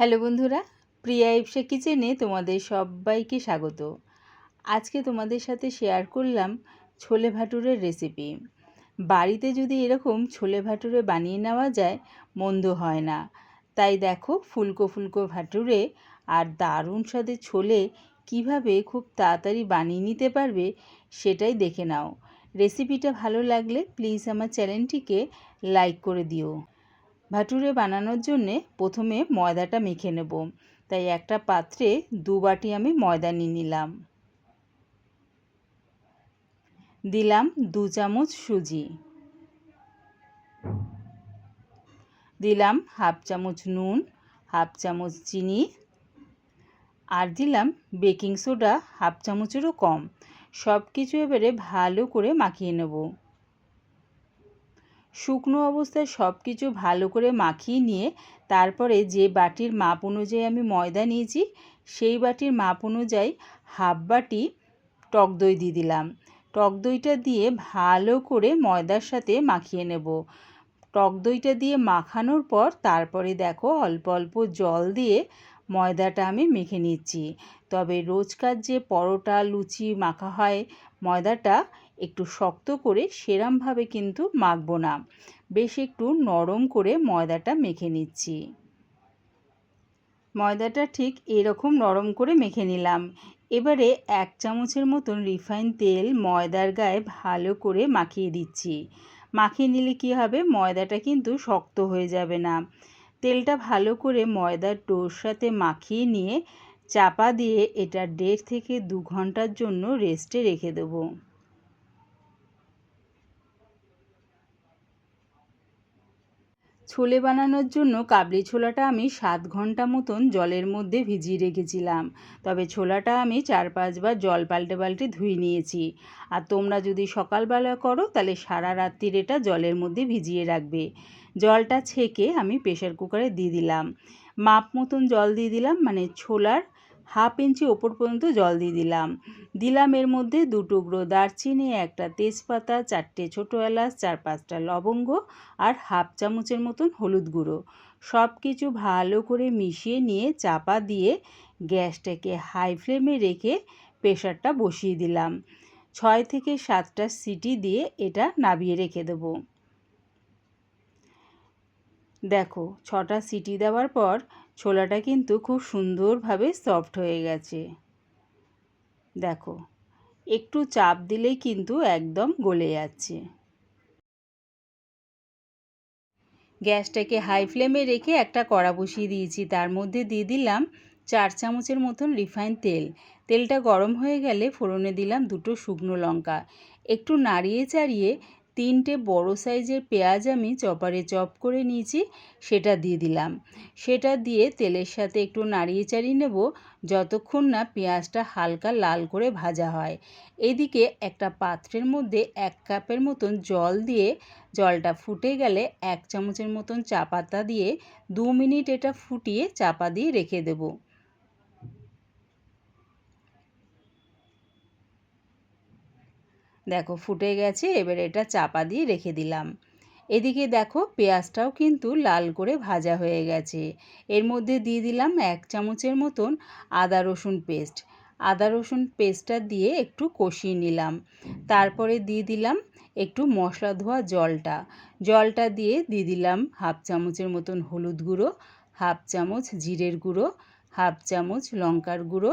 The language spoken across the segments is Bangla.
হ্যালো বন্ধুরা, প্রিয়া ইপসা কিচেনে তোমাদের সবাইকে স্বাগত। আজকে তোমাদের সাথে শেয়ার করলাম ছোলে ভাটুরের রেসিপি বাড়িতে যদি এরকম ছোলে ভাটুরে বানিয়ে নেওয়া যায়, মন্দ হয় না। তাই দেখো ফুলকো ফুলকো ভাটুরে আর দারুণ স্বাদের ছোলে কীভাবে খুব তাড়াতাড়ি বানিয়ে নিতে পারবে সেটাই দেখে নাও। রেসিপিটা ভালো লাগলে প্লিজ আমার চ্যানেলটিকে লাইক করে দিও। ভাটুরে বানানোর জন্যে প্রথমে ময়দাটা মেখে নেব। তাই একটা পাত্রে দু বাটি আমি ময়দা নিয়ে নিলাম। দিলাম দু চামচ সুজি। দিলাম হাফ চামচ নুন, হাফ চামচ চিনি আর দিলাম বেকিং সোডা হাফ চামচেরও কম। সব কিছু এবারে ভালো করে মাখিয়ে নেব। শুকনো অবস্থায় সব কিছু ভালো করে মাখিয়ে নিয়ে তারপরে যে বাটির মাপ অনুযায়ী আমি ময়দা নিয়েছি, সেই বাটির মাপ অনুযায়ী হাফ বাটি টক দই দিয়ে দিলাম। টক দইটা দিয়ে ভালো করে ময়দার সাথে মাখিয়ে নেব। টক দইটা দিয়ে মাখানোর পর তারপরে দেখো অল্প অল্প জল দিয়ে ময়দাটা আমি মেখে নিচ্ছি। তবে রোজকার যে পরোটা, লুচি মাখা হয় ময়দাটা একটু শক্ত করে সেরামভাবে কিন্তু মাখবো না। বেশ একটু নরম করে ময়দাটা মেখে নিচ্ছি। ময়দাটা ঠিক এরকম নরম করে মেখে নিলাম। এবারে এক চামচের মতন রিফাইন তেল ময়দার গায়ে ভালো করে মাখিয়ে দিচ্ছি। মাখিয়ে নিলে কি হবে? ময়দাটা কিন্তু শক্ত হয়ে যাবে না। তেলটা ভালো করে ময়দার টোর সাথে মাখিয়ে নিয়ে চাপা দিয়ে এটা দেড় থেকে দু ঘণ্টার জন্য রেস্টে রেখে দেবো। ছোলে বানানোর জন্য কাবলি ছোলাটা আমি সাত ঘণ্টা মতন জলের মধ্যে ভিজিয়ে রেখেছিলাম। তবে ছোলাটা আমি চার পাঁচবার জল পাল্টে পাল্টে ধুয়ে নিয়েছি। আর তোমরা যদি সকালবেলা করো, তাহলে সারা রাত্রির এটা জলের মধ্যে ভিজিয়ে রাখবে। জলটা ছেঁকে আমি প্রেশার কুকারে দিয়ে দিলাম। মাপ মতন জল দিয়ে দিলাম মানে ছোলার হাফ ইঞ্চি ওপর পর্যন্ত জল দিয়ে দিলাম। দিলাম এর মধ্যে দু টুকরো দারচিনি, একটা তেজপাতা, চারটে ছোটো এলাচ, চার পাঁচটা লবঙ্গ আর হাফ চামচের মতন হলুদ গুঁড়ো। সব কিছু ভালো করে মিশিয়ে নিয়ে চাপা দিয়ে গ্যাসটাকে হাই ফ্লেমে রেখে প্রেশারটা বসিয়ে দিলাম। ছয় থেকে সাতটা সিটি দিয়ে এটা নাবিয়ে রেখে দেবো। দেখো, ছটা সিটি দেওয়ার পর ছোলাটা কিন্তু খুব সুন্দরভাবে সফট হয়ে গেছে। দেখো, একটু চাপ দিলেই কিন্তু একদম গলে যাচ্ছে। গ্যাসটাকে হাই ফ্লেমে রেখে একটা কড়া বসিয়ে দিয়েছি। তার মধ্যে দিয়ে দিলাম চার চামচের মতন রিফাইন তেল। তেলটা গরম হয়ে গেলে ফোড়নে দিলাম দুটো শুকনো লঙ্কা। একটু নাড়িয়ে চাড়িয়ে তিনটে বড় সাইজের পেঁয়াজ আমি চপারে চপ করে নিয়েছি, সেটা দিয়ে দিলাম। সেটা দিয়ে তেলের সাথে একটু নাড়িয়ে চাড়িয়ে নেব, যতক্ষণ না পেঁয়াজটা হালকা লাল করে ভাজা হয়। এদিকে একটা পাত্রের মধ্যে এক কাপের মতন জল দিয়ে জলটা ফুটে গেলে এক চামচের মতন চা পাতা দিয়ে দু মিনিট এটা ফুটিয়ে চাপা দিয়ে রেখে দেবো। দেখো ফুটে গেছে, এবার এটা চাপা দিয়ে রেখে দিলাম। এদিকে দেখো পেঁয়াজটাও কিন্তু লাল করে ভাজা হয়ে গেছে। এর মধ্যে দিয়ে দিলাম এক চামচের মতন আদা রসুন পেস্ট। আদা রসুন পেস্টটা দিয়ে একটু কষিয়ে নিলাম। তারপরে দিয়ে দিলাম একটু মশলা ধোয়া জলটা। জলটা দিয়ে দিয়ে দিলাম হাফ চামচের মতন হলুদ গুঁড়ো, হাফ চামচ জিরের গুঁড়ো, হাফ চামচ লঙ্কার গুঁড়ো,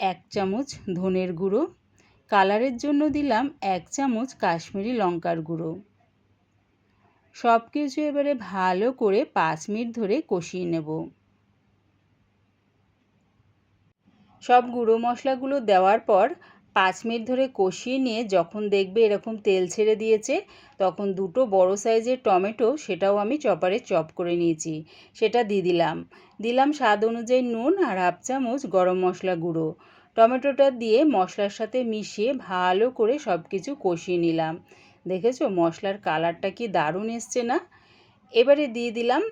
এক চামচ ধনের গুঁড়ো কালারের জন্য দিলাম এক চামচ কাশ্মীরি লঙ্কার গুঁড়ো। সব কিছু এবারে ভালো করে পাঁচ মিনিট ধরে কষিয়ে নেব। সব গুঁড়ো মশলাগুলো দেওয়ার পর পাঁচ মিনিট ধরে কষিয়ে নিয়ে যখন দেখবে এরকম তেল ছেড়ে দিয়েছে, তখন দুটো বড় সাইজের টমেটো সেটাও আমি চপারে চপ করে নিয়েছি, সেটা দিয়ে দিলাম। দিলাম স্বাদ অনুযায়ী নুন আর হাফ চামচ গরম মশলা গুঁড়ো। টমেটোটা দিয়ে মশলার সাথে মিশিয়ে ভালো করে সব কিছু কষিয়ে নিলাম। দেখেছ? মশলার কালারটা কি দারুণ এসছে না? এবারে দিয়ে দিলাম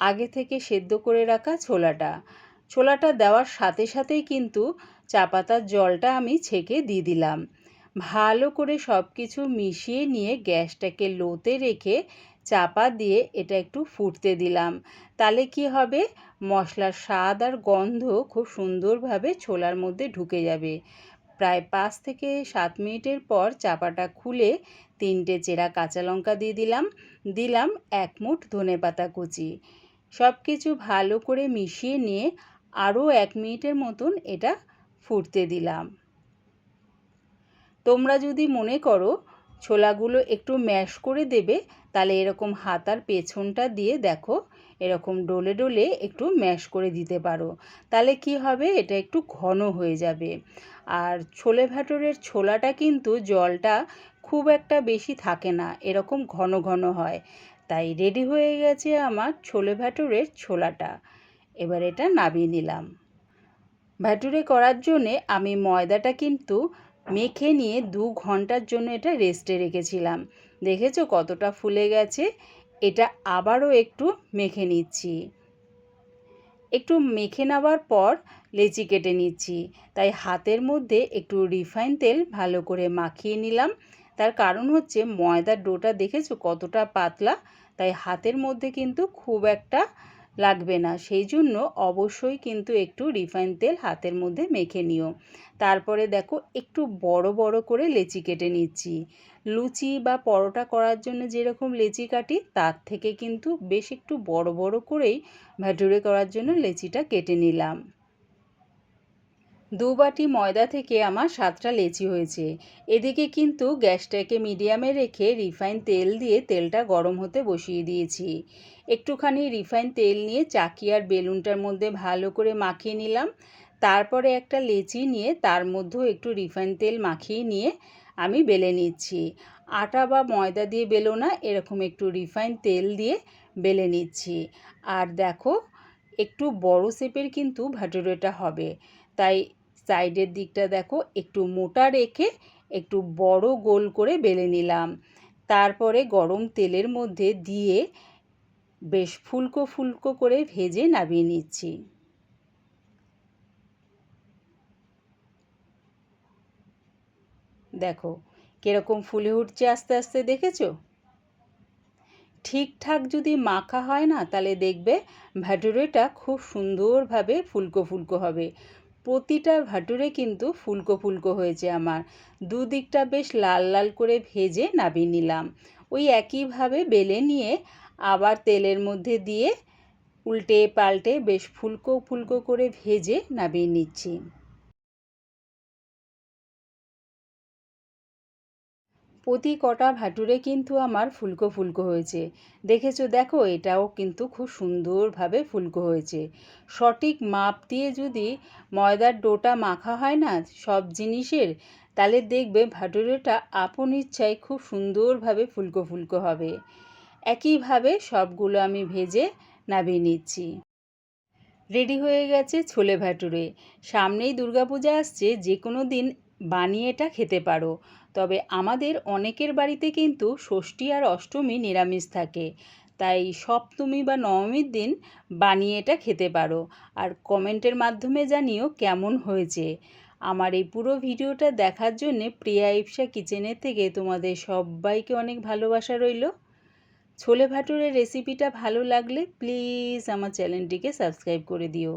আগে থেকে সেদ্ধ করে রাখা ছোলাটা। ছোলাটা দেওয়ার সাথে সাথেই কিন্তু চা পাতার জলটা আমি ছেঁকে দিয়ে দিলাম। ভালো করে সব কিছু মিশিয়ে নিয়ে গ্যাসটাকে লোতে রেখে চাপা দিয়ে এটা একটু ফুটতে দিলাম। তাহলে কি হবে? মশলার স্বাদ আর গন্ধ খুব সুন্দরভাবে ছোলার মধ্যে ঢুকে যাবে। প্রায় পাঁচ থেকে সাত মিনিটের পর চাপাটা খুলে তিনটে চেরা কাঁচা লঙ্কা দিয়ে দিলাম। দিলাম এক মুঠ ধনে পাতা কুচি। সব কিছু ভালো করে মিশিয়ে নিয়ে আরও এক মিনিটের মতন এটা ফুটতে দিলাম। তোমরা যদি মনে করো ছোলাগুলো একটু ম্যাশ করে দেবে, তাহলে এরকম হাতার পেছনটা দিয়ে দেখো, এরকম ডলে ডলে একটু ম্যাশ করে দিতে পারো। তাহলে কি হবে? এটা একটু ঘন হয়ে যাবে। আর ছোলে ভাটোরের ছোলাটা কিন্তু জলটা খুব একটা বেশি থাকে না, এরকম ঘন ঘন হয়। তাই রেডি হয়ে গেছে আমার ছোলে ভাটোরের ছোলাটা। এবার এটা নামিয়ে নিলাম। ভ্যাটুরে করার জন্যে আমি ময়দাটা কিন্তু মেখে নিয়ে দু ঘণ্টার জন্য এটা রেস্টে রেখেছিলাম। দেখেছ কতটা ফুলে গেছে? এটা আবারও একটু মেখে নিচ্ছি। একটু মেখে নেওয়ার পর লেচি কেটে নিচ্ছি। তাই হাতের মধ্যে একটু রিফাইন তেল ভালো করে মাখিয়ে নিলাম। তার কারণ হচ্ছে ময়দার ডোটা দেখেছ কতটা পাতলা? তাই হাতের মধ্যে কিন্তু খুব একটা লাগবে না। সেই জন্য অবশ্যই কিন্তু একটু রিফাইন তেল হাতের মধ্যে মেখে নিও। তারপরে দেখো একটু বড় বড় করে লেচি কেটে নিচ্ছি। লুচি বা পরোটা করার জন্য যেরকম লেচি কাটি, তার থেকে কিন্তু বেশ একটু বড় বড় করেই ভ্যাটুরে করার জন্য লেচিটা কেটে নিলাম। দু বাটি ময়দা থেকে আমার সাতটা লেচি হয়েছে। এদিকে কিন্তু গ্যাসটাকে মিডিয়ামে রেখে রিফাইন তেল দিয়ে তেলটা গরম হতে বসিয়ে দিয়েছি। একটুখানি রিফাইন তেল নিয়ে চাকি আর বেলুনটার মধ্যে ভালো করে মাখিয়ে নিলাম। তারপরে একটা লেচি নিয়ে তার মধ্যেও একটু রিফাইন তেল মাখিয়ে নিয়ে আমি বেলে নিচ্ছি। আটা বা ময়দা দিয়ে বেলো না, এরকম একটু রিফাইন তেল দিয়ে বেলে নিচ্ছি। আর দেখো, একটু বড় শেপের কিন্তু ভাটুরেটা হবে। তাই সাইডের দিকটা দেখো, একটু মোটা রেখে একটু বড় গোল করে বেলে নিলাম। তারপরে গরম তেলের মধ্যে দিয়ে বেশ ফুলকো ফুলকো করে ভেজে নামিয়ে নিচ্ছি। দেখো, কীরকম ফুলে উঠছে আস্তে আস্তে, দেখেছ? ঠিকঠাক যদি মাখা হয় না, তাহলে দেখবে ভ্যাটুরেটা খুব সুন্দরভাবে ফুলকো ফুলকো হবে। প্রতিটা ভাটুরে কিন্তু ফুলকো ফুলকো হয়েছে আমার। দুদিকটা বেশ লাল লাল করে ভেজে নাবিয়ে নিলাম। ওই একইভাবে বেলে নিয়ে আবার তেলের মধ্যে দিয়ে উল্টে পাল্টে বেশ ফুলকো ফুলকো করে ভেজে নাবিয়ে নিচ্ছি। প্রতি কটা ভাটুরে কিন্তু আমার ফুলকো ফুলকো হয়েছে। দেখেছ? দেখো, এটাও কিন্তু খুব সুন্দরভাবে ফুলকো হয়েছে। সঠিক মাপ দিয়ে যদি ময়দার ডোটা মাখা হয় না সব জিনিসের, তাহলে দেখবে ভাটুরেটা আপন ইচ্ছায় খুব সুন্দরভাবে ফুলকো ফুলকো হবে। একইভাবে সবগুলো আমি ভেজে নামিয়ে নিচ্ছি। রেডি হয়ে গেছে ছোলে ভাটুরে। সামনেই দুর্গাপূজা আসছে যে কোনো দিন বানিয়ে এটা খেতে পারো। তবে আমাদের অনেকের বাড়িতে কিন্তু ষষ্ঠী আর অষ্টমী নিরামিষ থাকে। তাই সপ্তমী বা নবমীর দিন বানিয়ে এটা খেতে পারো আর কমেন্টের মাধ্যমে জানিও কেমন হয়েছে। আমার এই পুরো ভিডিওটা দেখার জন্যে প্রিয়া ইপসা কিচেনের থেকে তোমাদের সবাইকে অনেক ভালোবাসা রইল। ছোলে ভাটুরের রেসিপিটা ভালো লাগলে প্লিজ আমার চ্যানেলটিকে সাবস্ক্রাইব করে দিও।